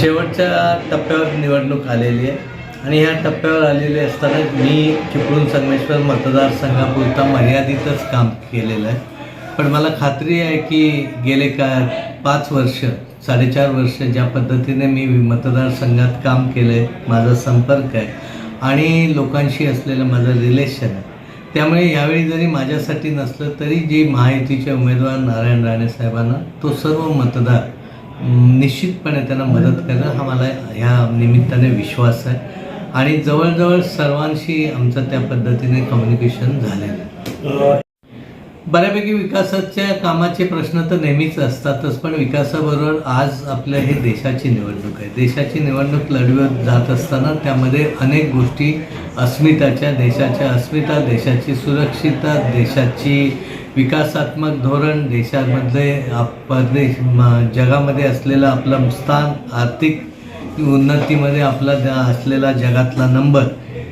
शेवटच्या टप्प्यावर निवडणूक आलेली आहे. आणि ह्या टप्प्यावर आलेली असताना मी चिपळूण संगमेश्वर मतदारसंघापुरता मर्यादितच काम केलेलं आहे. पण मला खात्री आहे की गेले का पाच वर्ष साडेचार वर्ष ज्या पद्धतीने मी मतदारसंघात काम केलं आहे माझा संपर्क आहे आणि लोकांशी असलेलं माझं रिलेशन आहे. त्यामुळे यावेळी जरी माझ्यासाठी नसलं तरी जे महायुतीचे उमेदवार नारायण राणे साहेबांना तो सर्व मतदार निश्चितपणे त्यांना मदत करणं हा मला ह्या निमित्ताने विश्वास आहे. आणि जवळजवळ सर्वांशी आमचं त्या पद्धतीने कम्युनिकेशन झालेलं आहे. बऱ्यापैकी विकासाच्या कामाचे प्रश्न तर नेहमीच असतातच पण विकासाबरोबर आज आपल्या हे देशाची निवडणूक आहे. देशाची निवडणूक लढवत जात असताना त्यामध्ये अनेक गोष्टी अस्मिताच्या देशाच्या अस्मिता देशाची सुरक्षितता देशाची विकासात्मक धोरण देशामधले आप- परदेश म- जगामध्ये असलेलं आपलं स्थान आर्थिक उन्नतीमध्ये आपला असलेला जगातला नंबर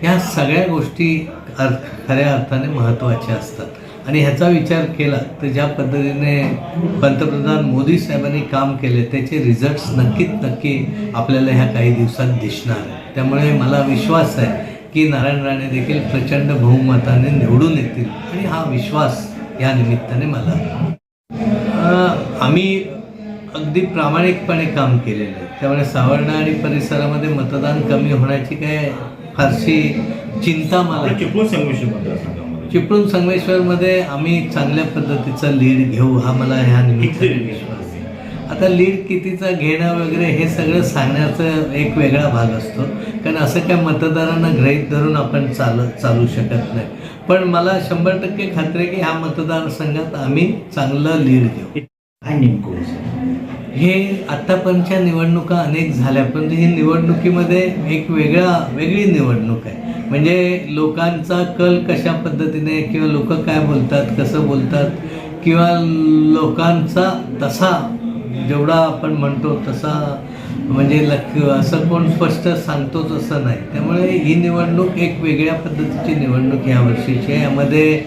ह्या सगळ्या गोष्टी अर् खऱ्या अर्थाने महत्त्वाच्या असतात. आणि ह्याचा विचार केला तर ज्या पद्धतीने पंतप्रधान मोदी साहेबांनी काम केले त्याचे रिझल्ट्स नक्कीच नक्की आपल्याला ह्या काही दिवसात दिसणार आहे त्यामुळे मला विश्वास आहे की नारायण राणे देखील प्रचंड बहुमताने निवडून येतील. आणि हा विश्वास या निमित्ताने मला. आम्ही अगदी प्रामाणिकपणे काम केलेलं आहे. त्यामुळे सावर्णा आणि परिसरामध्ये मतदान कमी होण्याची काय फारशी चिंता मला चिपळूण मतदारसंघामध्ये. चिपळूण संगमेश्वरमध्ये आम्ही चांगल्या पद्धतीचा लीड घेऊ हा मला ह्या निमित्ताने विश्वास आता लीड कितीचा घेणं वगैरे हे सगळं सांगण्याचा एक वेगळा भाग असतो. कारण असं काय मतदारांना ग्रहीत धरून आपण चाल चालू शकत नाही. पण मला शंभर टक्के खात्री आहे की ह्या मतदारसंघात आम्ही चांगलं लीड घेऊ. नेमकं होतं? हे आत्तापर्यंतच्या निवडणुका अनेक झाल्या परंतु ही निवडणुकीमध्ये एक वेगळा वेगळी निवडणूक आहे. म्हणजे लोकांचा कल कशा पद्धतीने किंवा लोक काय बोलतात कसं बोलतात किंवा लोकांचा तसा जेवढा आपण म्हणतो तसा म्हणजे लक असं कोण स्पष्ट सांगतोच असं नाही. त्यामुळे ही निवडणूक एक वेगळ्या पद्धतीची निवडणूक या वर्षीची. आहे यामध्ये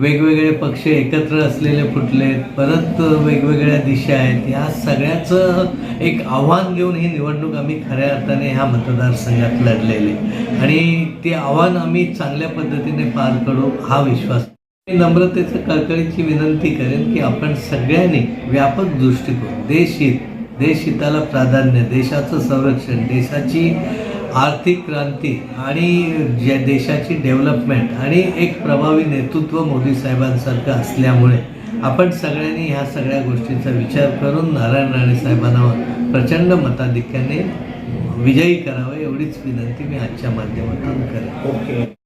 वेगवेगळे पक्ष एकत्र असलेले फुटले परत वेगवेगळ्या दिशा आहेत. या सगळ्याचं एक आव्हान घेऊन ही निवडणूक आम्ही खऱ्या अर्थाने ह्या मतदारसंघात लढलेले आणि ते आव्हान आम्ही चांगल्या पद्धतीने पार करू हा विश्वास मी नम्रतेचं कळकळीची विनंती करेन की आपण सगळ्यांनी व्यापक दृष्टिकोन देशहित देशहिताला प्राधान्य देशाचं संरक्षण देशाची आर्थिक क्रांती आणि ज्या देशाची डेव्हलपमेंट आणि एक प्रभावी नेतृत्व मोदी साहेबांसारखं असल्यामुळे आपण सगळ्यांनी ह्या सगळ्या गोष्टींचा विचार करून नारायण राणे साहेबांना प्रचंड मताधिक्याने विजयी करावं एवढीच विनंती मी आजच्या माध्यमातून करेन. ओके.